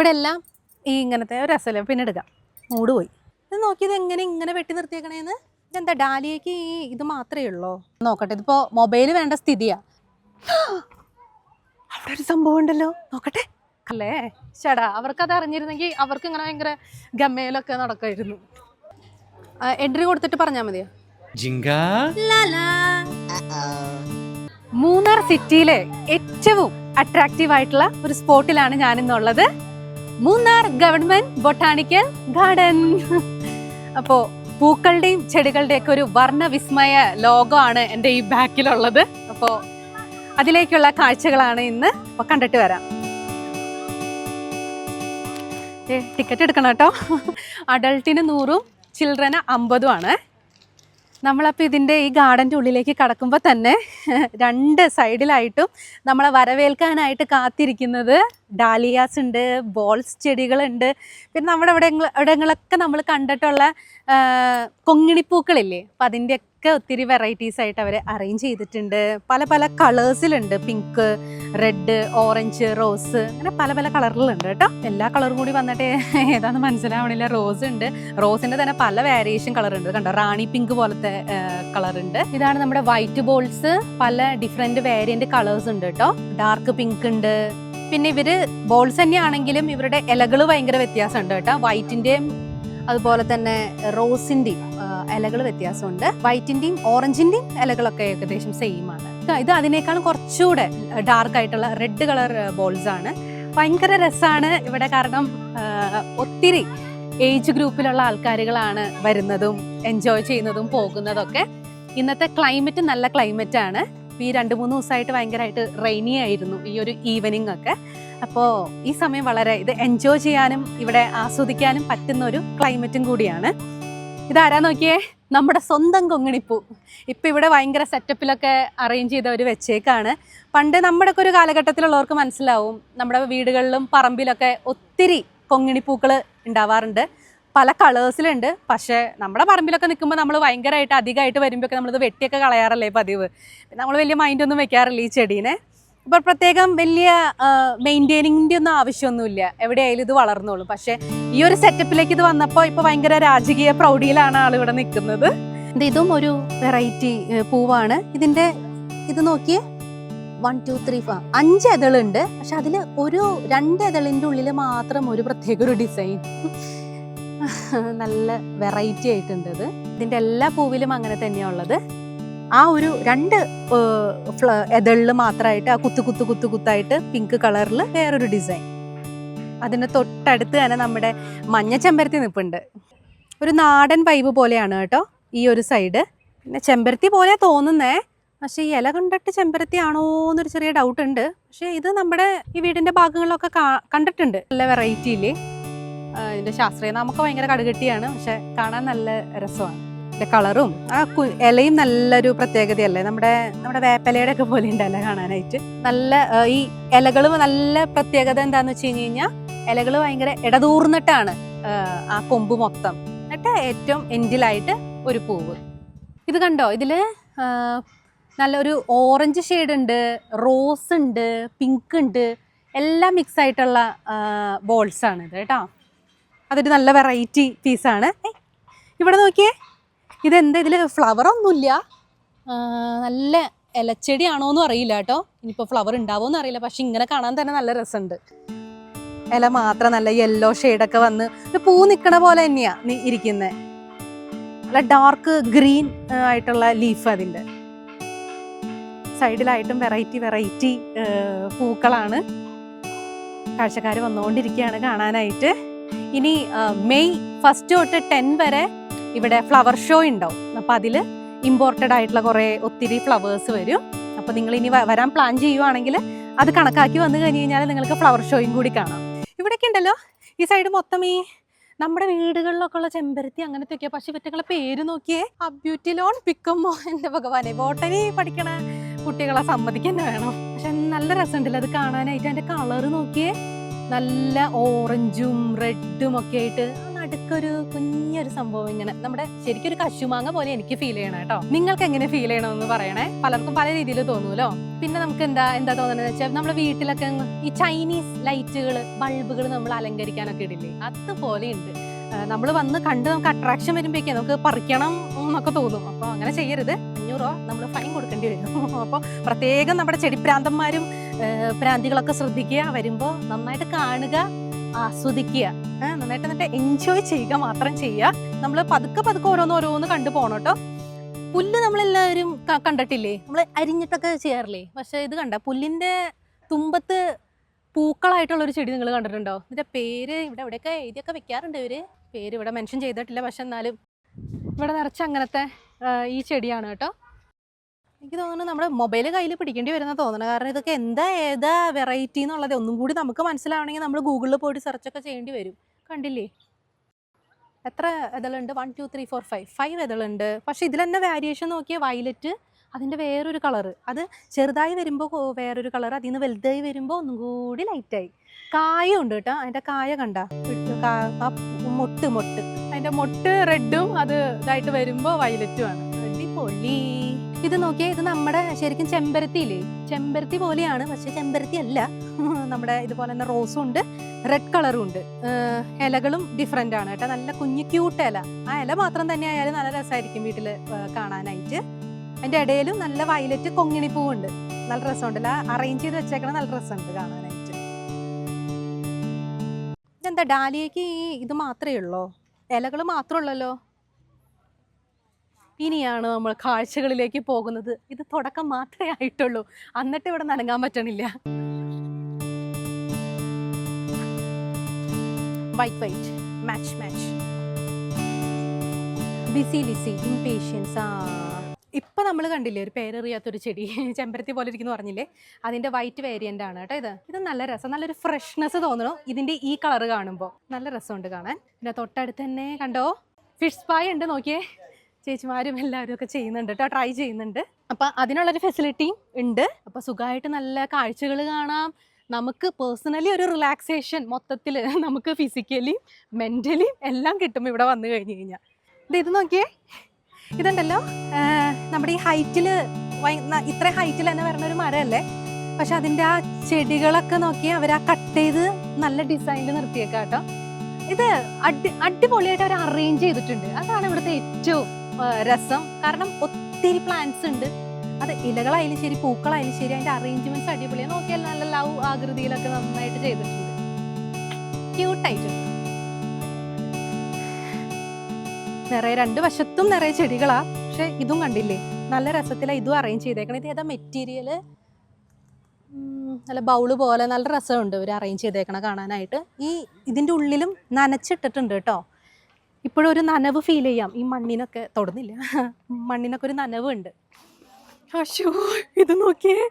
ഇവിടെ എല്ലാം ഈ ഇങ്ങനത്തെ ഒരു രസമല്ലേ പിന്നെ എടുക്കാം. മൂട് പോയി ഇത് നോക്കിയത് എങ്ങനെ ഇങ്ങനെ വെട്ടി നിർത്തിയേക്കണേന്ന്? ഇതെന്താ ഡാലിയക്ക് ഈ ഇത് മാത്രമേ ഉള്ളൂ? നോക്കട്ടെ ഇതിപ്പോ മൊബൈൽ വേണ്ട സ്ഥിതിയാ. അവിടെ ഒരു സംഭവം ഉണ്ടല്ലോ. നോക്കട്ടെ. അല്ലേ? ചേടാ അത് അറിഞ്ഞിരുന്നെങ്കിൽ അവർക്ക് ഇങ്ങനെ ഭയങ്കര ഗമ്മയിലൊക്കെ നടക്കുമായിരുന്നു എൻട്രി കൊടുത്തിട്ട് പറഞ്ഞാൽ മതിയോ? മൂന്നാർ സിറ്റിയിലെ ഏറ്റവും അട്രാക്റ്റീവ് ആയിട്ടുള്ള ഒരു സ്പോട്ടിലാണ് ഞാൻ ഇന്നുള്ളത് മൂന്നാർ ഗവൺമെന്റ് ബൊട്ടാണിക്കൽ ഗാർഡൻ. അപ്പോ പൂക്കളുടെയും ചെടികളുടെയും ഒക്കെ ഒരു വർണവിസ്മയ ലോകമാണ് എന്റെ ഈ ബാക്കിലുള്ളത്. അപ്പോ അതിലേക്കുള്ള കാഴ്ചകളാണ് ഇന്ന്. അപ്പോൾ കണ്ടിട്ട് വരാം. ടിക്കറ്റ് എടുക്കണം കേട്ടോ. അഡൾട്ടിന് നൂറും ചിൽഡ്രന് അമ്പതും ആണ്. നമ്മളപ്പോൾ ഇതിന്റെ ഈ ഗാർഡന്റെ ഉള്ളിലേക്ക് കടക്കുമ്പോൾ തന്നെ രണ്ട് സൈഡിലായിട്ടും നമ്മളെ വരവേൽക്കാനായിട്ട് കാത്തിരിക്കുന്നത് ഡാലിയാസ് ഉണ്ട് ബോൾസ് ചെടികളുണ്ട്. പിന്നെ നമ്മുടെ ഇവിടെ ഇവിടങ്ങളൊക്കെ നമ്മൾ കണ്ടിട്ടുള്ള കൊങ്ങിണിപ്പൂക്കളില്ലേ? അപ്പം അതിന്റെയൊക്കെ ഒത്തിരി വെറൈറ്റീസ് ആയിട്ട് അവർ അറേഞ്ച് ചെയ്തിട്ടുണ്ട്. പല പല കളേഴ്സിലുണ്ട് പിങ്ക് റെഡ് ഓറഞ്ച് റോസ് അങ്ങനെ പല പല കളറിലുണ്ട് കേട്ടോ. എല്ലാ കളറും കൂടി വന്നിട്ട് ഏതാണെന്ന് മനസ്സിലാവണില്ല. റോസ് ഉണ്ട്. റോസിന്റെ തന്നെ പല വേരിയേഷൻ കളറുണ്ട് കണ്ടോ? റാണി പിങ്ക് പോലത്തെ കളറുണ്ട് ഇതാണ് നമ്മുടെ വൈറ്റ് ബോൾസ് പല ഡിഫറെന്റ് വേരിയന്റ് കളേഴ്സ് ഉണ്ട് കേട്ടോ. ഡാർക്ക് പിങ്ക് ഉണ്ട്. പിന്നെ ഇവർ ബോൾസ് തന്നെയാണെങ്കിലും ഇവരുടെ ഇലകൾ ഭയങ്കര വ്യത്യാസമുണ്ട് കേട്ടോ. വൈറ്റിന്റെയും അതുപോലെ തന്നെ റോസിന്റെയും ഇലകൾ വ്യത്യാസമുണ്ട്. വൈറ്റിന്റെയും ഓറഞ്ചിന്റെയും ഇലകളൊക്കെ ഏകദേശം സെയിം ആണ്. ഇത് അതിനേക്കാളും കുറച്ചുകൂടെ ഡാർക്ക് ആയിട്ടുള്ള റെഡ് കളർ ബോൾസ് ആണ്. ഭയങ്കര രസമാണ് ഇവിടെ കാരണം ഒത്തിരി ഏജ് ഗ്രൂപ്പിലുള്ള ആൾക്കാരുകളാണ് വരുന്നതും എൻജോയ് ചെയ്യുന്നതും പോകുന്നതൊക്കെ. ഇന്നത്തെ ക്ലൈമറ്റ് നല്ല ക്ലൈമറ്റ് ആണ്. ഈ രണ്ട് മൂന്ന് ദിവസമായിട്ട് ഭയങ്കരമായിട്ട് റെയിനി ആയിരുന്നു ഈ ഒരു ഈവനിങ് ഒക്കെ. അപ്പോൾ ഈ സമയം വളരെ ഇത് എൻജോയ് ചെയ്യാനും ഇവിടെ ആസ്വദിക്കാനും പറ്റുന്ന ഒരു ക്ലൈമറ്റും കൂടിയാണ്. ഇതാരാ നോക്കിയേ? നമ്മുടെ സ്വന്തം കൊങ്ങിണിപ്പൂ. ഇപ്പം ഇവിടെ ഭയങ്കര സെറ്റപ്പിലൊക്കെ അറേഞ്ച് ചെയ്ത ഒരു വെച്ചേക്കാണ്. പണ്ട് നമ്മുടെ ഒക്കെ ഒരു കാലഘട്ടത്തിലുള്ളവർക്ക് മനസ്സിലാവും നമ്മുടെ വീടുകളിലും പറമ്പിലൊക്കെ ഒത്തിരി കൊങ്ങിണിപ്പൂക്കൾ ഉണ്ടാവാറുണ്ട്. പല കളേഴ്സിലുണ്ട്. പക്ഷേ നമ്മുടെ പറമ്പിലൊക്കെ നിൽക്കുമ്പോൾ നമ്മൾ ഭയങ്കരമായിട്ട് അധികമായിട്ട് വരുമ്പോഴൊക്കെ നമ്മളിത് വെട്ടിയൊക്കെ കളയാറല്ലേ പതിവ്. നമ്മൾ വലിയ മൈൻഡൊന്നും വെക്കാറില്ല ഈ ചെടീനെ. ഇപ്പോൾ പ്രത്യേകം വലിയ മെയിന്റെയിനിങ്ങിന്റെ ഒന്നും ആവശ്യമൊന്നുമില്ല. എവിടെയായാലും ഇത് വളർന്നോളും. പക്ഷേ ഈ ഒരു സെറ്റപ്പിലേക്ക് ഇത് വന്നപ്പോൾ ഇപ്പോൾ ഭയങ്കര രാജകീയ പ്രൗഢിയിലാണ് ആൾ ഇവിടെ നിൽക്കുന്നത്. ഇത് ഒരു വെറൈറ്റി പൂവാണ്. ഇതിന്റെ ഇത് നോക്കിയേ. വൺ ടു ത്രീ ഫോർ അഞ്ച് ഇതളുണ്ട് പക്ഷെ അതിൽ ഒരു രണ്ട് എതളിന്റെ ഉള്ളിൽ മാത്രം ഒരു പ്രത്യേക ഒരു ഡിസൈൻ നല്ല വെറൈറ്റി ആയിട്ടുണ്ട് ഇത്. ഇതിന്റെ എല്ലാ പൂവിലും അങ്ങനെ തന്നെയാണ് ഉള്ളത്. ആ ഒരു രണ്ട് എതളിൽ മാത്രമായിട്ട് ആ കുത്തു കുത്തു കുത്തു കുത്തായിട്ട് പിങ്ക് കളറിൽ വേറൊരു ഡിസൈൻ അതിന് തൊട്ടടുത്ത് തന്നെ നമ്മുടെ മഞ്ഞ ചെമ്പരത്തി നിൽപ്പുണ്ട് ഒരു നാടൻ പൈപ്പ് പോലെയാണ് കേട്ടോ ഈ ഒരു സൈഡ് പിന്നെ ചെമ്പരത്തി പോലെ തോന്നുന്നേ പക്ഷേ ഈ ഇല കണ്ടിട്ട് ചെമ്പരത്തി ആണോ എന്നൊരു ചെറിയ ഡൗട്ട് ഉണ്ട്. പക്ഷേ ഇത് നമ്മുടെ ഈ വീടിന്റെ ഭാഗങ്ങളിലൊക്കെ കണ്ടിട്ടുണ്ട്. നല്ല വെറൈറ്റിയില്ലേ ഇതിന്റെ ശാസ്ത്രീയ നാമൊക്കെ ഭയങ്കര കടുകട്ടിയാണ് പക്ഷെ കാണാൻ നല്ല രസമാണ്. ഇതിന്റെ കളറും ആ ഇലയും നല്ലൊരു പ്രത്യേകതയല്ലേ? നമ്മുടെ നമ്മുടെ വേപ്പലയുടെ ഒക്കെ പോലെ ഉണ്ടല്ലേ കാണാനായിട്ട്. നല്ല ഈ ഇലകൾ നല്ല പ്രത്യേകത എന്താന്ന് വെച്ച് കഴിഞ്ഞ് കഴിഞ്ഞാൽ ഇലകൾ ഭയങ്കര ഇടതൂർന്നിട്ടാണ് ആ, കൊമ്പ് മൊത്തം. എന്നിട്ട് ഏറ്റവും എൻഡിലായിട്ട് ഒരു പൂവ്. ഇത് കണ്ടോ? ഇതിൽ നല്ലൊരു ഓറഞ്ച് ഷെയ്ഡ് ഉണ്ട് റോസ് ഉണ്ട് പിങ്ക് ഉണ്ട് എല്ലാം മിക്സ് ആയിട്ടുള്ള ബോൾസ് ആണ് ഇത് കേട്ടോ. അതൊരു നല്ല വെറൈറ്റി പീസാണ് ഇവിടെ നോക്കിയേ. ഇതെന്താ? ഇതിൽ ഫ്ലവർ ഒന്നുമില്ല. ആ, നല്ല ഇലച്ചെടിയാണോ എന്നും അറിയില്ല കേട്ടോ. ഇനിയിപ്പോൾ ഫ്ലവർ ഉണ്ടാവുമെന്ന് അറിയില്ല. പക്ഷെ ഇങ്ങനെ കാണാൻ തന്നെ നല്ല രസമുണ്ട്. ഇല മാത്രം നല്ല യെല്ലോ ഷെയ്ഡൊക്കെ വന്ന് ഇത് പൂ നിൽക്കണ പോലെ തന്നെയാ ഇരിക്കുന്നത് നല്ല ഡാർക്ക് ഗ്രീൻ ആയിട്ടുള്ള ലീഫ് അതിന്റെ. സൈഡിലായിട്ടും വെറൈറ്റി വെറൈറ്റി പൂക്കളാണ്. കാഴ്ചക്കാർ വന്നുകൊണ്ടിരിക്കുകയാണ് കാണാനായിട്ട്. ഇനി മെയ് ഫസ്റ്റ് തൊട്ട് ടെൻ വരെ ഇവിടെ ഫ്ലവർ ഷോ ഉണ്ടാവും അപ്പം അതിൽ ഇമ്പോർട്ടഡ് ആയിട്ടുള്ള കുറേ ഒത്തിരി ഫ്ലവേഴ്സ് വരും. അപ്പോൾ നിങ്ങൾ ഇനി വരാൻ പ്ലാൻ ചെയ്യുവാണെങ്കിൽ അത് കണക്കാക്കി വന്നു കഴിഞ്ഞ് കഴിഞ്ഞാൽ നിങ്ങൾക്ക് ഫ്ലവർ ഷോയും കൂടി കാണാം. ഇവിടെയൊക്കെ ഉണ്ടല്ലോ ഈ സൈഡ് മൊത്തം ഈ നമ്മുടെ വീടുകളിലൊക്കെ ഉള്ള ചെമ്പരത്തി അങ്ങനത്തെ ഒക്കെ പക്ഷെ ഇവറ്റങ്ങളെ പേര് നോക്കിയേ. ആ ബ്യൂട്ടി ലോൺ പിക്കുമ്പോ എന്റെ ഭഗവാനെ. ബോട്ടനി പഠിക്കണ കുട്ടികളെ സമ്മതിക്കാൻ വേണം. പക്ഷെ നല്ല രസമുണ്ടല്ലോ അത് കാണാനായിട്ട്. അതിന്റെ കളറ് നോക്കിയേ. നല്ല ഓറഞ്ചും റെഡും ഒക്കെ ആയിട്ട് നടുക്കൊരു കുഞ്ഞൊരു സംഭവം ഇങ്ങനെ. നമ്മുടെ ശരിക്കും ഒരു കശുമാങ്ങ പോലെ എനിക്ക് ഫീൽ ചെയ്യണം കേട്ടോ. നിങ്ങൾക്ക് എങ്ങനെ ഫീൽ ചെയ്യണമെന്ന് പറയണേ? പലർക്കും പല രീതിയിൽ തോന്നൂലോ? പിന്നെ നമുക്ക് എന്താ എന്താ തോന്നുന്നത് വെച്ചാൽ നമ്മുടെ വീട്ടിലൊക്കെ ഈ ചൈനീസ് ലൈറ്റുകൾ ബൾബുകൾ നമ്മൾ അലങ്കരിക്കാനൊക്കെ ഇടില്ലേ? അതുപോലെ ഉണ്ട് നമ്മൾ വന്ന് കണ്ട് നമുക്ക് അട്രാക്ഷൻ വരുമ്പോഴേക്കും നമുക്ക് പറിക്കണം എന്നൊക്കെ തോന്നും. അപ്പോൾ അങ്ങനെ ചെയ്യരുത്. അഞ്ഞൂറ് രൂപ നമ്മൾ ഫൈൻ കൊടുക്കേണ്ടി വരും. അപ്പോൾ പ്രത്യേകം നമ്മുടെ ചെടിപ്രാന്തന്മാരും പ്രാന്തികളൊക്കെ ശ്രദ്ധിക്കുക വരുമ്പോൾ നന്നായിട്ട് കാണുക ആസ്വദിക്കുക. നന്നായിട്ട് എന്നിട്ട് എൻജോയ് ചെയ്യുക മാത്രം ചെയ്യുക. നമ്മൾ പതുക്കെ പതുക്കെ ഓരോന്ന് ഓരോന്ന് കണ്ടു പോകണം കേട്ടോ. പുല്ല് നമ്മളെല്ലാവരും കണ്ടിട്ടില്ലേ? നമ്മൾ അരിഞ്ഞിട്ടൊക്കെ ചെയ്യാറില്ലേ? പക്ഷെ ഇത് കണ്ട പുല്ലിന്റെ തുമ്പത്ത് പൂക്കളായിട്ടുള്ള ഒരു ചെടി നിങ്ങൾ കണ്ടിട്ടുണ്ടോ? ഇതിന്റെ പേര് ഇവിടെ എവിടെയൊക്കെ എഴുതിയൊക്കെ വെക്കാറുണ്ട് ഇവർ. പേര് ഇവിടെ മെൻഷൻ ചെയ്തിട്ടില്ല പക്ഷെ എന്നാലും ഇവിടെ നിറച്ച് അങ്ങനത്തെ ഈ ചെടിയാണ് കേട്ടോ. എനിക്ക് തോന്നുന്നു നമ്മുടെ മൊബൈൽ കയ്യിൽ പിടിക്കേണ്ടി വരുന്ന തോന്നുന്നു കാരണം ഇതൊക്കെ എന്താ ഏതാ വെറൈറ്റി എന്നുള്ളത് ഒന്നും കൂടി നമുക്ക് മനസ്സിലാവണമെങ്കിൽ നമ്മൾ ഗൂഗിളിൽ പോയിട്ട് സെർച്ച് ഒക്കെ ചെയ്യേണ്ടി വരും. കണ്ടില്ലേ? എത്ര ഇതളുണ്ട്? One two three four five five ഇതളുണ്ട്. പക്ഷേ ഇതിൽ തന്നെ വേരിയേഷൻ നോക്കിയ വയലറ്റ് അതിന്റെ വേറൊരു കളർ അത് ചെറുതായി വരുമ്പോൾ വേറൊരു കളർ അതിൽ നിന്ന് വലുതായി വരുമ്പോൾ ഒന്നും കൂടി ലൈറ്റായി കായ ഉണ്ട് കേട്ടോ. അതിന്റെ കായ കണ്ട. മൊട്ട് മൊട്ട്. അതിന്റെ മൊട്ട് റെഡും അത് ഇതായിട്ട് വരുമ്പോൾ വയലറ്റും ആണ്. അടിപൊളി. ഇത് നോക്കിയാൽ ഇത് നമ്മുടെ ശരിക്കും ചെമ്പരത്തി ഇല്ലേ ചെമ്പരത്തി പോലെയാണ് പക്ഷെ ചെമ്പരത്തി അല്ല. നമ്മുടെ ഇതുപോലെ തന്നെ റോസും ഉണ്ട് റെഡ് കളറും ഉണ്ട്. ഇലകളും ഡിഫറെന്റ് ആണ് കേട്ടോ. നല്ല കുഞ്ഞു ക്യൂട്ട് ഇല. ആ ഇല മാത്രം തന്നെ ആയാലും നല്ല രസമായിരിക്കും വീട്ടിൽ കാണാനായിട്ട്. അതിന്റെ ഇടയിലും നല്ല വയലറ്റ് കൊങ്ങിണിപ്പൂവുണ്ട്. നല്ല രസമുണ്ടല്ല അറേഞ്ച് ചെയ്ത് വെച്ചേക്കണ നല്ല രസമുണ്ട് കാണാനായിട്ട്. ഇതെന്താ ഡാലിയക്ക് ഈ ഇത് മാത്രമേ ഉള്ളോ? ഇലകൾ മാത്രമുള്ളല്ലോ ഇനിയാണ് നമ്മൾ കാഴ്ചകളിലേക്ക് പോകുന്നത്. ഇത് തുടക്കം മാത്രമേ ആയിട്ടുള്ളൂ. എന്നിട്ട് ഇവിടെ നനങ്ങാൻ പറ്റണില്ല. വൈറ്റ് വൈറ്റ് ഇംപേഷ്യൻസ് ആ. ഇപ്പൊ നമ്മൾ കണ്ടില്ലേ ഒരു പേരറിയാത്തൊരു ചെടി. ചെമ്പരത്തി പോലെ ഇരിക്കുന്നു പറഞ്ഞില്ലേ? അതിന്റെ വൈറ്റ് വേരിയന്റ് ആണ് കേട്ടോ ഇത്. ഇത് നല്ല രസം. നല്ലൊരു ഫ്രഷ്നെസ് തോന്നണോ. ഇതിന്റെ ഈ കളർ കാണുമ്പോൾ നല്ല രസമുണ്ട് കാണാൻ. പിന്നെ തൊട്ടടുത്ത് തന്നെ കണ്ടോ? ഫിഷ് പായ ഉണ്ട് നോക്കിയേ. ചേച്ചിമാരും എല്ലാവരും ഒക്കെ ചെയ്യുന്നുണ്ട് കേട്ടോ ട്രൈ ചെയ്യുന്നുണ്ട്. അപ്പം അതിനുള്ളൊരു ഫെസിലിറ്റിയും ഉണ്ട്. അപ്പൊ സുഖമായിട്ട് നല്ല കാഴ്ചകൾ കാണാം. നമുക്ക് പേഴ്സണലി ഒരു റിലാക്സേഷൻ മൊത്തത്തിൽ നമുക്ക് ഫിസിക്കലിയും മെന്റലിയും എല്ലാം കിട്ടും ഇവിടെ വന്നു കഴിഞ്ഞു കഴിഞ്ഞാൽ ഇത് ഇത് നോക്കിയേ. ഇതുണ്ടല്ലോ. നമ്മുടെ ഈ ഹൈറ്റിൽ ഇത്ര ഹൈറ്റിൽ തന്നെ വരുന്ന ഒരു മരമല്ലേ? പക്ഷെ അതിന്റെ ആ ചെടികളൊക്കെ നോക്കി അവർ ആ കട്ട് ചെയ്ത് നല്ല ഡിസൈനിൽ നിർത്തിയേക്കാം കേട്ടോ ഇത് അടി അടിപൊളിയായിട്ട് അവർ അറേഞ്ച് ചെയ്തിട്ടുണ്ട്. അതാണ് ഇവിടുത്തെ ഏറ്റവും രസം. കാരണം ഒത്തിരി പ്ലാന്റ്സ് ഉണ്ട്. അത് ഇലകളായാലും ശരി പൂക്കളായാലും ശരി അതിന്റെ അറേഞ്ച്മെന്റ്സ് അടിപൊളിയാണ് നോക്കിയാൽ നല്ല ലവ് ആകൃതിയിലൊക്കെ നന്നായിട്ട് ചെയ്തിട്ടുണ്ട്. ക്യൂട്ടായിട്ടുണ്ട് നിറയെ രണ്ട് വശത്തും നിറയെ ചെടികളാ. പക്ഷെ ഇതും കണ്ടില്ലേ? നല്ല രസത്തിലാണ് ഇതും അറേഞ്ച് ചെയ്തേക്കണം. ഇത് ഏതാ മെറ്റീരിയൽ നല്ല ബൗൾ പോലെ നല്ല രസമുണ്ട് ഇവർ അറേഞ്ച് ചെയ്തേക്കണം കാണാനായിട്ട്. ഈ ഇതിന്റെ ഉള്ളിലും നനച്ചിട്ടിട്ടുണ്ട് കേട്ടോ. ഇപ്പോഴും ഒരു നനവ് ഫീൽ ചെയ്യാം. ഈ മണ്ണിനൊക്കെ തൊടുന്നില്ല. മണ്ണിനൊക്കെ ഒരു നനവ് ഉണ്ട് അശോ ഇത് നോക്കിയേ.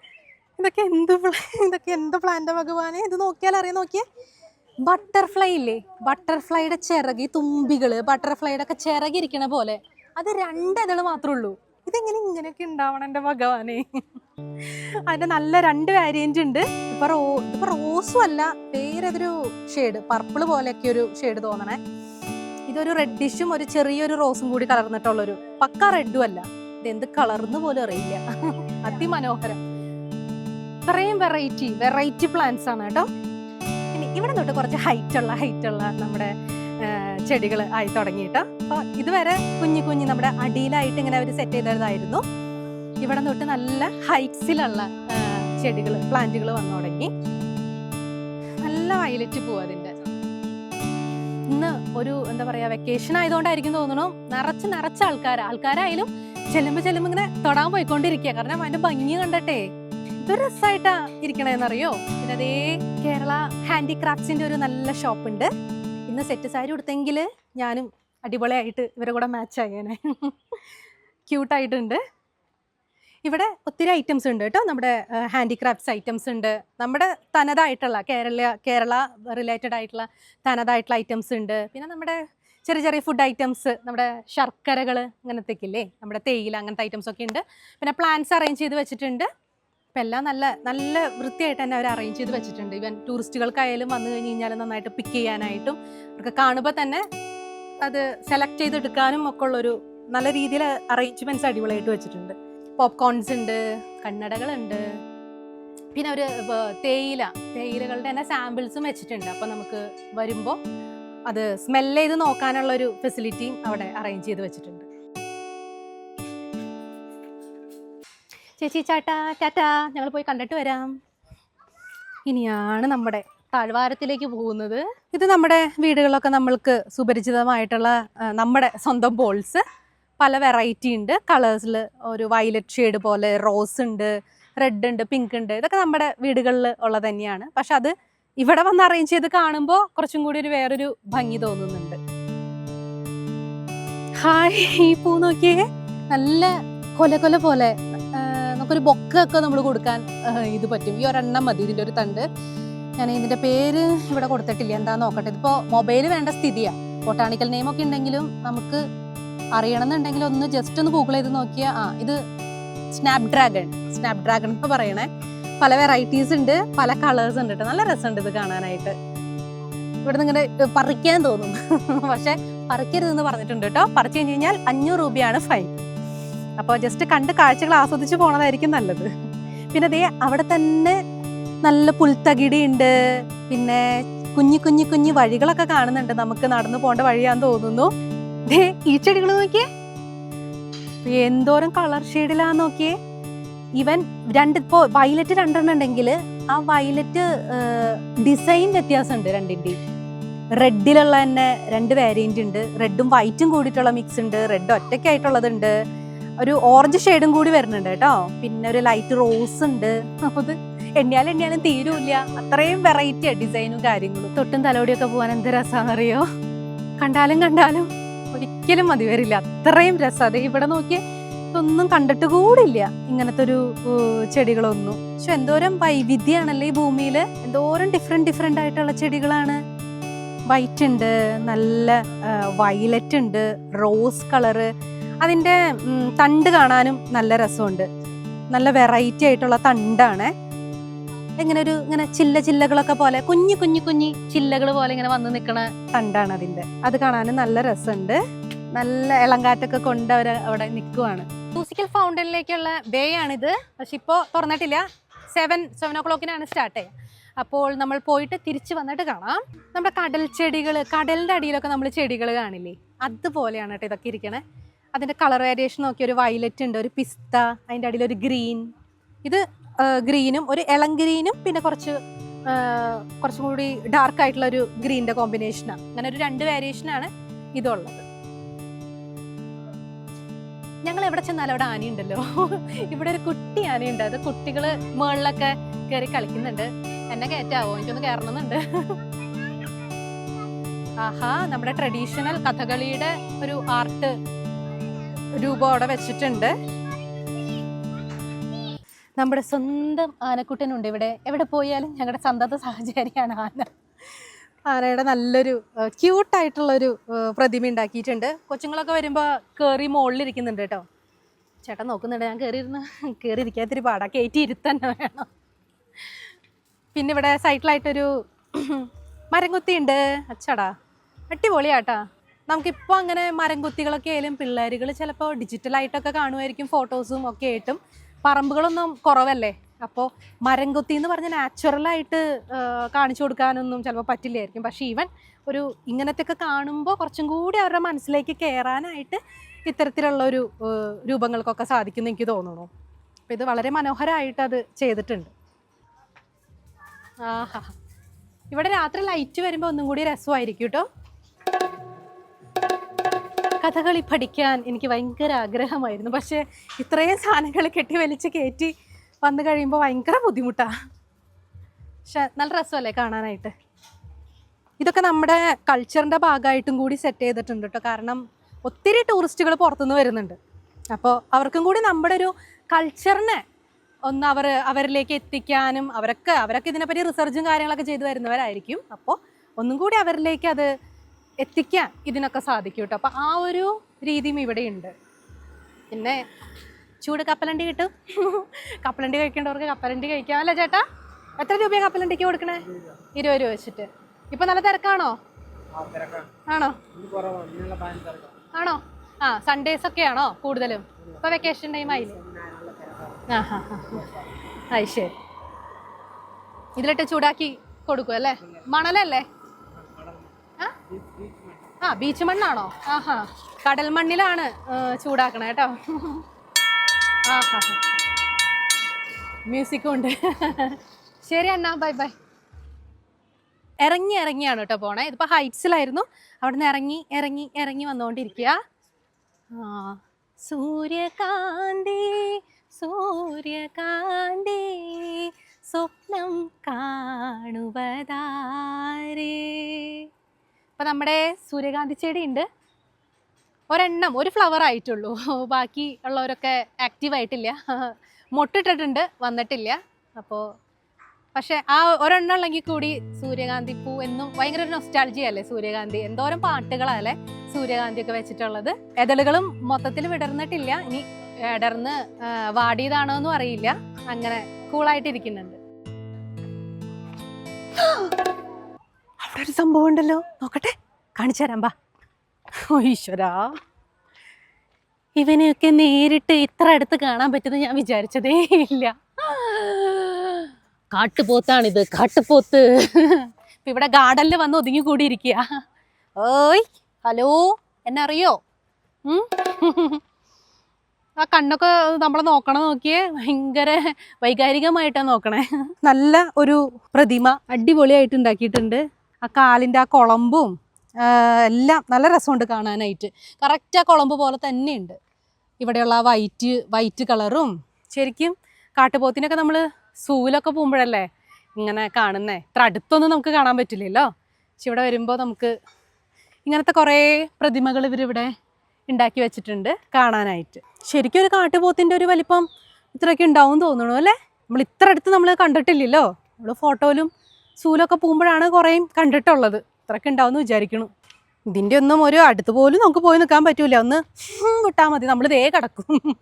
ഇതൊക്കെ എന്ത് ഇതൊക്കെ എന്ത് പ്ലാന്റ് ഭഗവാനെ? ഇത് നോക്കിയാൽ അറിയാം നോക്കിയേ. ബട്ടർഫ്ലൈ ഇല്ലേ? ബട്ടർഫ്ലൈയുടെ ചിറകി തുമ്പികൾ ബട്ടർഫ്ലൈയുടെ ഒക്കെ ചിറകിരിക്കണ പോലെ. അത് രണ്ട് ഇതൾ മാത്രമേ ഉള്ളൂ. ഇതെങ്ങനെ ഇങ്ങനെയൊക്കെ ഉണ്ടാവണം എന്റെ ഭഗവാനെ? അതിന്റെ നല്ല രണ്ട് വേരിയന്റ് ഉണ്ട്. ഇപ്പൊ റോ ഇപ്പൊ റോസും അല്ല പേരതൊരു ഷെയ്ഡ് പർപ്പിൾ പോലെയൊക്കെ ഒരു ഷെയ്ഡ് തോന്നണേ. ഇതൊരു റെഡിഷും ഒരു ചെറിയൊരു റോസും കൂടി കലർന്നിട്ടുള്ളൊരു പക്ക റെഡും അല്ല. ഇതെന്ത് കളർന്ന് പോലും അറിയില്ല. അതിമനോഹരം. ഇത്രയും വെറൈറ്റി വെറൈറ്റി പ്ലാന്റ്സ് ആണ് കേട്ടോ. ഇനി ഇവിടെ തൊട്ട് കുറച്ച് ഹൈറ്റ് ഉള്ള ഹൈറ്റ് ഉള്ള നമ്മുടെ ചെടികൾ ആയി തുടങ്ങിയിട്ട് അപ്പൊ അപ്പോൾ ഇതുവരെ കുഞ്ഞു കുഞ്ഞു നമ്മുടെ അടിയിലായിട്ട് ഇങ്ങനെ അവർ സെറ്റ് ചെയ്തതായിരുന്നു. ഇവിടെ തൊട്ട് നല്ല ഹൈറ്റ്സിലുള്ള ചെടികൾ പ്ലാന്റുകൾ വന്നു തുടങ്ങി. നല്ല വയലറ്റ് പോവും അതിന്റെ ഇന്ന് ഒരു എന്താ പറയാ വെക്കേഷൻ ആയതുകൊണ്ടായിരിക്കും തോന്നുന്നു നിറച്ച് നിറച്ച ആൾക്കാർ ആൾക്കാരായാലും ചെല്ലുമ്പോ ചെല്ലുമ്പോ ഇങ്ങനെ തൊടാൻ പോയിക്കൊണ്ടിരിക്കുക കാരണം അതിന്റെ ഭംഗി കണ്ടട്ടെ. ഇതൊരു രസമായിട്ടാ ഇരിക്കണേന്നറിയോ? പിന്നെ അതേ കേരള ഹാൻഡിക്രാഫ്റ്റ്സിന്റെ ഒരു നല്ല ഷോപ്പ് ഉണ്ട് ഇന്ന് സെറ്റ് സാരി കൊടുത്തെങ്കിൽ ഞാനും അടിപൊളിയായിട്ട് ഇവരെ കൂടെ മാച്ച് ആയേനെ. ക്യൂട്ടായിട്ടുണ്ട് ഇവിടെ ഒത്തിരി ഐറ്റംസ് ഉണ്ട് കേട്ടോ. നമ്മുടെ ഹാൻഡിക്രാഫ്റ്റ്സ് ഐറ്റംസ് ഉണ്ട്. നമ്മുടെ തനതായിട്ടുള്ള കേരള കേരള റിലേറ്റഡ് ആയിട്ടുള്ള തനതായിട്ടുള്ള ഐറ്റംസ് ഉണ്ട്. പിന്നെ നമ്മുടെ ചെറിയ ചെറിയ ഫുഡ് ഐറ്റംസ് നമ്മുടെ ശർക്കരകൾ അങ്ങനത്തെയൊക്കെ ഇല്ലേ നമ്മുടെ തേയില അങ്ങനത്തെ ഐറ്റംസ് ഒക്കെ ഉണ്ട്. പിന്നെ പ്ലാന്റ്സ് അറേഞ്ച് ചെയ്ത് വെച്ചിട്ടുണ്ട്. ഇപ്പം എല്ലാം നല്ല നല്ല വൃത്തിയായിട്ട് തന്നെ അവർ അറേഞ്ച് ചെയ്ത് വെച്ചിട്ടുണ്ട്. ഇവൻ ടൂറിസ്റ്റുകൾക്കായാലും വന്നു കഴിഞ്ഞ് കഴിഞ്ഞാൽ നന്നായിട്ട് പിക്ക് ചെയ്യാനായിട്ടും അവർക്ക് കാണുമ്പോൾ തന്നെ അത് സെലക്ട് ചെയ്തെടുക്കാനും ഒക്കെ ഉള്ളൊരു നല്ല രീതിയിൽ അറേഞ്ച്മെന്റ്സ് അടിപൊളിയായിട്ട് വെച്ചിട്ടുണ്ട്. പോപ്കോൺസ് ഉണ്ട് കണ്ണടകളുണ്ട്. പിന്നെ ഒരു തേയില തേയിലകളുടെ തന്നെ സാമ്പിൾസും വെച്ചിട്ടുണ്ട്. അപ്പോൾ നമുക്ക് വരുമ്പോൾ അത് സ്മെല്ല് ചെയ്ത് നോക്കാനുള്ള ഒരു ഫെസിലിറ്റിയും അവിടെ അറേഞ്ച് ചെയ്ത് വെച്ചിട്ടുണ്ട്. ചേച്ചി ചാട്ടാ ടാറ്റാ ഞങ്ങൾ പോയി കണ്ടിട്ട് വരാം. ഇനിയാണ് നമ്മുടെ താഴ്വാരത്തിലേക്ക് പോകുന്നത്. ഇത് നമ്മുടെ വീടുകളൊക്കെ നമ്മൾക്ക് സുപരിചിതമായിട്ടുള്ള നമ്മുടെ സ്വന്തം ബോൾസ് പല വെറൈറ്റി ഉണ്ട്. കളേഴ്സിൽ ഒരു വയലറ്റ് ഷെയ്ഡ് പോലെ റോസ് ഉണ്ട് റെഡ് ഉണ്ട് പിങ്ക് ഉണ്ട്. ഇതൊക്കെ നമ്മുടെ വീടുകളിൽ ഉള്ളത് തന്നെയാണ്. പക്ഷെ അത് ഇവിടെ വന്ന് അറേഞ്ച് ചെയ്ത് കാണുമ്പോൾ കുറച്ചും കൂടി ഒരു വേറൊരു ഭംഗി തോന്നുന്നുണ്ട്. ഹായ് ഈ പൂ നോക്കിയേ. നല്ല കൊല കൊല പോലെ നമുക്കൊരു ബൊക്കൊക്കെ നമ്മൾ കൊടുക്കാൻ ഇത് പറ്റും. ഈ ഒരെണ്ണം മതി ഇതിന്റെ ഒരു തണ്ട്. ഞാൻ ഇതിന്റെ പേര് ഇവിടെ കൊടുത്തിട്ടില്ല. എന്താ നോക്കട്ടെ. ഇതിപ്പോൾ മൊബൈൽ വേണ്ട സ്ഥിതിയാണ് ബൊട്ടാണിക്കൽ നെയിമൊക്കെ ഉണ്ടെങ്കിലും നമുക്ക് അറിയണമെന്നുണ്ടെങ്കിൽ ഒന്ന് ജസ്റ്റ് ഒന്ന് ഗൂഗിൾ ചെയ്ത് നോക്കിയാൽ ആ ഇത് സ്നാപ് ഡ്രാഗൺ സ്നാപ് ഡ്രാഗൺ എന്ന് പറയണേ. പല വെറൈറ്റീസ് ഉണ്ട് പല കളേഴ്സ് ഉണ്ട് കേട്ടോ നല്ല രസമുണ്ട് ഇത് കാണാനായിട്ട്. ഇവിടെ ഇങ്ങനെ പറിക്കാൻ തോന്നും പക്ഷെ പറിക്കരുതെന്ന് പറഞ്ഞിട്ടുണ്ട് കേട്ടോ പറിച്ചു കഴിഞ്ഞ് കഴിഞ്ഞാൽ അഞ്ഞൂറ് രൂപയാണ് ഫൈൻ അപ്പോൾ ജസ്റ്റ് കണ്ട് കാഴ്ചകൾ ആസ്വദിച്ച് പോണതായിരിക്കും നല്ലത്. പിന്നെ അതേ അവിടെ തന്നെ നല്ല പുൽത്തകിടി ഉണ്ട് പിന്നെ കുഞ്ഞു കുഞ്ഞു കുഞ്ഞു വഴികളൊക്കെ കാണുന്നുണ്ട്. നമുക്ക് നടന്നു പോകേണ്ട വഴിയാന്ന് തോന്നുന്നു. ഈ ചെടികൾ നോക്കിയേ. എന്തോരം കളർ ഷെയ്ഡിലാ നോക്കിയേ. ഇവൻ രണ്ട് ഇപ്പോൾ വയലറ്റ് രണ്ടെണ്ണം ഉണ്ടെങ്കിൽ ആ വയലറ്റ് ഡിസൈൻ വ്യത്യാസമുണ്ട് രണ്ടിന്റെയും റെഡിലുള്ള തന്നെ രണ്ട് വേരിയന്റ് ഉണ്ട്. റെഡും വൈറ്റും കൂടിയിട്ടുള്ള മിക്സ് ഉണ്ട്. റെഡ് ഒറ്റയ്ക്കായിട്ടുള്ളതുണ്ട്. ഒരു ഓറഞ്ച് ഷെയ്ഡും കൂടി വരുന്നുണ്ട് കേട്ടോ. പിന്നെ ഒരു ലൈറ്റ് റോസ് ഉണ്ട്. അപ്പോൾ ഇത് എണ്ണിയാലും എണ്ണിയാലും തീരൂല്ല. അത്രയും വെറൈറ്റിയാണ് ഡിസൈനും കാര്യങ്ങളും. തൊട്ടും തലോടിയൊക്കെ പോകാൻ എന്ത് രസമാണെന്നറിയോ കണ്ടാലും കണ്ടാലും. ഒരിക്കലും മതി വരില്ല. അത്രയും രസം. അതെ ഇവിടെ നോക്കിയേ ഇതൊന്നും കണ്ടിട്ട് കൂടില്ല. ഇങ്ങനത്തെ ഒരു ചെടികളൊന്നും. പക്ഷെ എന്തോരം വൈവിധ്യമാണല്ലേ ഈ ഭൂമിയിൽ എന്തോരം ഡിഫറെന്റ് ഡിഫറെന്റ് ആയിട്ടുള്ള ചെടികളാണ്. വൈറ്റ് ഉണ്ട് നല്ല വയലറ്റ് ഉണ്ട് റോസ് കളറ് അതിന്റെ തണ്ട് കാണാനും നല്ല രസമുണ്ട്. നല്ല വെറൈറ്റി ആയിട്ടുള്ള തണ്ടാണ്. ഇങ്ങനെ ഒരു ഇങ്ങനെ ചില്ല ചില്ലകളൊക്കെ പോലെ കുഞ്ഞു കുഞ്ഞു കുഞ്ഞു ചില്ലകൾ പോലെ ഇങ്ങനെ വന്ന് നിൽക്കണ കണ്ടാണ് അതിന്റെ. അത് കാണാനും നല്ല രസമുണ്ട്. നല്ല ഇളങ്കാറ്റൊക്കെ കൊണ്ട് അവർ അവിടെ നിൽക്കുവാണ് മ്യൂസിക്കൽ ഫൗണ്ടനിലേക്കുള്ള വേ ആണിത്. പക്ഷെ ഇപ്പോൾ തുറന്നിട്ടില്ല. സെവൻ സെവൻ ഓ ക്ലോക്കിനാണ് സ്റ്റാർട്ട് ചെയ്യുക അപ്പോൾ നമ്മൾ പോയിട്ട് തിരിച്ച് വന്നിട്ട് കാണാം. നമ്മുടെ കടൽ ചെടികൾ കടലിന്റെ അടിയിലൊക്കെ നമ്മൾ ചെടികൾ കാണില്ലേ? അതുപോലെയാണ് കേട്ടോ ഇതൊക്കെ ഇരിക്കണേ. അതിന്റെ കളർ വേരിയേഷൻ നോക്കി ഒരു വയലറ്റ് ഉണ്ട് ഒരു പിസ്ത അതിന്റെ അടിയിൽ ഒരു ഗ്രീൻ. ഇത് ഗ്രീനും ഒരു ഇളം ഗ്രീനും പിന്നെ കുറച്ച് കുറച്ചും കൂടി ഡാർക്ക് ആയിട്ടുള്ള ഒരു ഗ്രീനിന്റെ കോമ്പിനേഷനാണ് അങ്ങനെ ഒരു രണ്ട് വേരിയേഷനാണ് ഇതുള്ളത്. ഞങ്ങൾ എവിടെ ചെന്നാലും അവിടെ ആനയുണ്ടല്ലോ ഇവിടെ ഒരു കുട്ടി ആനയുണ്ട്. അത് കുട്ടികൾ മുകളിലൊക്കെ കയറി കളിക്കുന്നുണ്ട്. എന്നെ കയറ്റാവോ? എനിക്കൊന്ന് കയറണമെന്നുണ്ട്. ആഹാ നമ്മുടെ ട്രഡീഷണൽ കഥകളിയുടെ ഒരു ആർട്ട് രൂപം അവിടെ വെച്ചിട്ടുണ്ട്. നമ്മുടെ സ്വന്തം ആനക്കുട്ടനുണ്ട് ഇവിടെ. എവിടെ പോയാലും ഞങ്ങളുടെ സന്തത സഹചാരിയാണ് ആന. ആനയുടെ നല്ലൊരു ക്യൂട്ടായിട്ടുള്ളൊരു പ്രതിമ ഉണ്ടാക്കിയിട്ടുണ്ട്. കൊച്ചുങ്ങളൊക്കെ വരുമ്പോൾ കയറി മുകളിലിരിക്കുന്നുണ്ട് കേട്ടോ. ചേട്ടൻ നോക്കുന്നുണ്ട് ഞാൻ കയറിയിരുന്ന് കയറി ഇരിക്കാത്തൊരു പാടാ. കയറ്റി ഇരുത്തന്നെ വേണം. പിന്നെ ഇവിടെ സൈഡിലായിട്ടൊരു മരം കുത്തിയുണ്ട് അച്ചടാ. അടിപൊളിയാട്ടാ. നമുക്കിപ്പോൾ അങ്ങനെ മരം കുത്തികളൊക്കെ ആയാലും പിള്ളേരുകൾ ചിലപ്പോൾ ഡിജിറ്റലായിട്ടൊക്കെ കാണുമായിരിക്കും ഫോട്ടോസും ഒക്കെ ആയിട്ടും. പറമ്പുകളൊന്നും കുറവല്ലേ? അപ്പോൾ മരംകൊത്തി എന്ന് പറഞ്ഞ നാച്ചുറലായിട്ട് കാണിച്ചു കൊടുക്കാനൊന്നും ചിലപ്പോൾ പറ്റില്ലായിരിക്കും. പക്ഷേ ഈവൻ ഒരു ഇങ്ങനത്തെയൊക്കെ കാണുമ്പോൾ കുറച്ചും കൂടി അവരുടെ മനസ്സിലേക്ക് കയറാനായിട്ട് ഇത്തരത്തിലുള്ള ഒരു രൂപങ്ങൾക്കൊക്കെ സാധിക്കുന്നു എനിക്ക് തോന്നുന്നു. അപ്പം ഇത് വളരെ മനോഹരമായിട്ട് അത് ചെയ്തിട്ടുണ്ട്. ആഹാ. ഇവിടെ രാത്രി ലൈറ്റ് വരുമ്പോൾ ഒന്നും കൂടി രസമായിരിക്കും കേട്ടോ. കഥകളി പഠിക്കാൻ എനിക്ക് ഭയങ്കര ആഗ്രഹമായിരുന്നു. പക്ഷേ ഇത്രയും സാധനങ്ങൾ കെട്ടി വലിച്ച് കയറ്റി വന്നു കഴിയുമ്പോൾ ഭയങ്കര ബുദ്ധിമുട്ടാണ് പക്ഷെ നല്ല രസമല്ലേ കാണാനായിട്ട്? ഇതൊക്കെ നമ്മുടെ കൾച്ചറിന്റെ ഭാഗമായിട്ടും കൂടി സെറ്റ് ചെയ്തിട്ടുണ്ട് കേട്ടോ. കാരണം ഒത്തിരി ടൂറിസ്റ്റുകൾ പുറത്തുനിന്ന് വരുന്നുണ്ട്. അപ്പോൾ അവർക്കും കൂടി നമ്മുടെ ഒരു കൾച്ചറിനെ ഒന്ന് അവർ അവരിലേക്ക് എത്തിക്കാനും അവരൊക്കെ അവരൊക്കെ ഇതിനെപ്പറ്റി റിസർച്ചും കാര്യങ്ങളൊക്കെ ചെയ്തു വരുന്നവരായിരിക്കും. അപ്പോൾ ഒന്നും കൂടി അവരിലേക്ക് അത് എത്തിക്കാൻ ഇതിനൊക്കെ സാധിക്കും കേട്ടോ അപ്പോൾ ആ ഒരു രീതിയും ഇവിടെയുണ്ട്. പിന്നെ ചൂട് കപ്പലണ്ടി കിട്ടും. കപ്പലണ്ടി കഴിക്കേണ്ടവർക്ക് കപ്പലണ്ടി കഴിക്കാം. അല്ലേ ചേട്ടാ? എത്ര രൂപയാണ് കപ്പലണ്ടിക്ക് കൊടുക്കണേ? ഇരുപത് രൂപ വെച്ചിട്ട്. ഇപ്പം നല്ല തിരക്കാണോ? ആണോ? ആണോ? ആ സൺഡേസ് ഒക്കെ ആണോ കൂടുതലും? ഇപ്പൊ വെക്കേഷൻ ടൈം ആയില്ലേ? നല്ല ആ ഹാ ഹാ. ശരി. ഇതിലിട്ട് ചൂടാക്കി കൊടുക്കും അല്ലേ മണലല്ലേ? ആ ബീച്ച് മണ്ണാണോ? കടൽ മണ്ണിലാണ് ചൂടാക്കണേ കേട്ടോ. മ്യൂസിക്കും ഉണ്ട്. ശരി അണ്ണാ ബൈ ബൈ ഇറങ്ങി ഇറങ്ങിയാണ് കേട്ടോ പോണേ. ഇതിപ്പോ ഹൈറ്റ്സിലായിരുന്നു. അവിടുന്ന് ഇറങ്ങി ഇറങ്ങി ഇറങ്ങി വന്നുകൊണ്ടിരിക്കുക ആ സൂര്യകാന്തി സൂര്യകാന്തി സ്വപ്നം കാണുവതാരേ. ഇപ്പൊ നമ്മുടെ സൂര്യകാന്തി ചെടി ഉണ്ട്. ഒരെണ്ണം ഒരു ഫ്ലവർ ആയിട്ടുള്ളൂ. ബാക്കി ഉള്ളവരൊക്കെ ആക്റ്റീവ് ആയിട്ടില്ല. മൊട്ടിട്ടിട്ടുണ്ട് വന്നിട്ടില്ല. അപ്പോൾ പക്ഷെ ആ ഒരെണ്ണം ഉള്ളെങ്കിൽ കൂടി സൂര്യകാന്തി പൂ എന്നും ഭയങ്കര ഒരു നൊസ്റ്റാൾജി അല്ലേ സൂര്യകാന്തി? എന്തോരം പാട്ടുകളല്ലേ സൂര്യകാന്തി ഒക്കെ വെച്ചിട്ടുള്ളത്. എതളുകളും മൊത്തത്തിൽ വിടർന്നിട്ടില്ല. ഇനി ഇടർന്ന് വാടിയതാണോ എന്നും അറിയില്ല. അങ്ങനെ കൂളായിട്ട് ഇരിക്കുന്നുണ്ട് അവിടെ ഒരു സംഭവം ഉണ്ടല്ലോ. നോക്കട്ടെ. കാണിച്ചു തരാം ബാ ഈശ്വരാ. ഇവനെയൊക്കെ നേരിട്ട് ഇത്ര അടുത്ത് കാണാൻ പറ്റുമെന്ന് ഞാൻ വിചാരിച്ചതേ ഇല്ല. കാട്ടുപോത്താണിത് കാട്ടുപോത്ത്. ഇവിടെ ഗാർഡനിൽ വന്ന് ഒതുങ്ങി കൂടിയിരിക്കുക. ഓയ് ഹലോ എന്നറിയോ? ആ കണ്ണൊക്കെ നമ്മളെ നോക്കണം നോക്കിയേ ഭയങ്കര വൈകാരികമായിട്ടാണ് നോക്കണേ. നല്ല ഒരു പ്രതിമ അടിപൊളിയായിട്ട് ഉണ്ടാക്കിയിട്ടുണ്ട്. ആ കാലിന്റെ ആ കുളമ്പും എല്ലാം നല്ല രസമുണ്ട് കാണാനായിട്ട്. കറക്റ്റ് ആ കുളമ്പ് പോലെ തന്നെയുണ്ട്. ഇവിടെയുള്ള ആ വൈറ്റ് വൈറ്റ് കളറും ശരിക്കും കാട്ടുപോത്തിനൊക്കെ നമ്മൾ സൂവിലൊക്കെ പോകുമ്പോഴല്ലേ ഇങ്ങനെ കാണുന്നേ? ഇത്ര അടുത്തൊന്നും നമുക്ക് കാണാൻ പറ്റില്ലല്ലോ. പക്ഷെ ഇവിടെ വരുമ്പോൾ നമുക്ക് ഇങ്ങനത്തെ കുറേ പ്രതിമകൾ ഇവരിവിടെ ഉണ്ടാക്കി വെച്ചിട്ടുണ്ട് കാണാനായിട്ട്. ശരിക്കും ഒരു കാട്ടുപോത്തിന്റെ ഒരു വലിപ്പം ഇത്രയൊക്കെ ഉണ്ടാവും തോന്നണു അല്ലേ? നമ്മൾ ഇത്ര അടുത്ത് നമ്മൾ കണ്ടിട്ടില്ലല്ലോ. നമ്മൾ ഫോട്ടോയിലും സൂലൊക്കെ പോകുമ്പോഴാണ് കുറേയും കണ്ടിട്ടുള്ളത്. ഇത്രയൊക്കെ ഉണ്ടാവും വിചാരിക്കണു. ഇതിന്റെ ഒന്നും ഒരു അടുത്ത് പോലും നമുക്ക് പോയി നിൽക്കാൻ പറ്റൂല. ഒന്ന് വിട്ടാൽ മതി. നമ്മൾ ദേ കിടക്കും.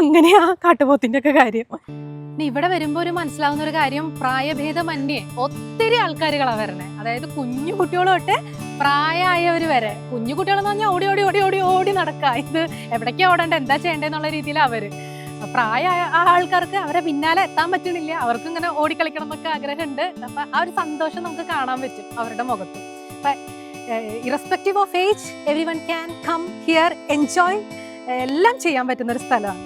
അങ്ങനെയാ കാട്ടുപോത്തിന്റെ ഒക്കെ കാര്യം ഇവിടെ വരുമ്പോൾ ഒരു മനസ്സിലാവുന്ന ഒരു കാര്യം. പ്രായഭേദമന്യേ ഒത്തിരി ആൾക്കാരുകളാണ് വരണേ. അതായത് കുഞ്ഞു കുട്ടികൾ തൊട്ട് പ്രായമായവർ വരെ. കുഞ്ഞു കുട്ടികളെന്ന് പറഞ്ഞാൽ ഓടി ഓടി ഓടി ഓടി ഓടി നടക്കുക ഇത് എവിടേക്കാണ് ഓടേണ്ടത്? എന്താ ചെയ്യേണ്ടതെന്നുള്ള രീതിയിൽ അവർ പ്രായമായ ആ ആൾക്കാർക്ക് അവരെ പിന്നാലെ എത്താൻ പറ്റണില്ല. അവർക്ക് ഇങ്ങനെ ഓടിക്കളിക്കണം എന്നൊക്കെ ആഗ്രഹമുണ്ട്. അപ്പൊ ആ ഒരു സന്തോഷം നമുക്ക് കാണാൻ പറ്റും അവരുടെ മുഖത്ത്. Irrespective of age everyone can come here enjoy എല്ലാം ചെയ്യാൻ പറ്റുന്ന ഒരു സ്ഥലമാണ്.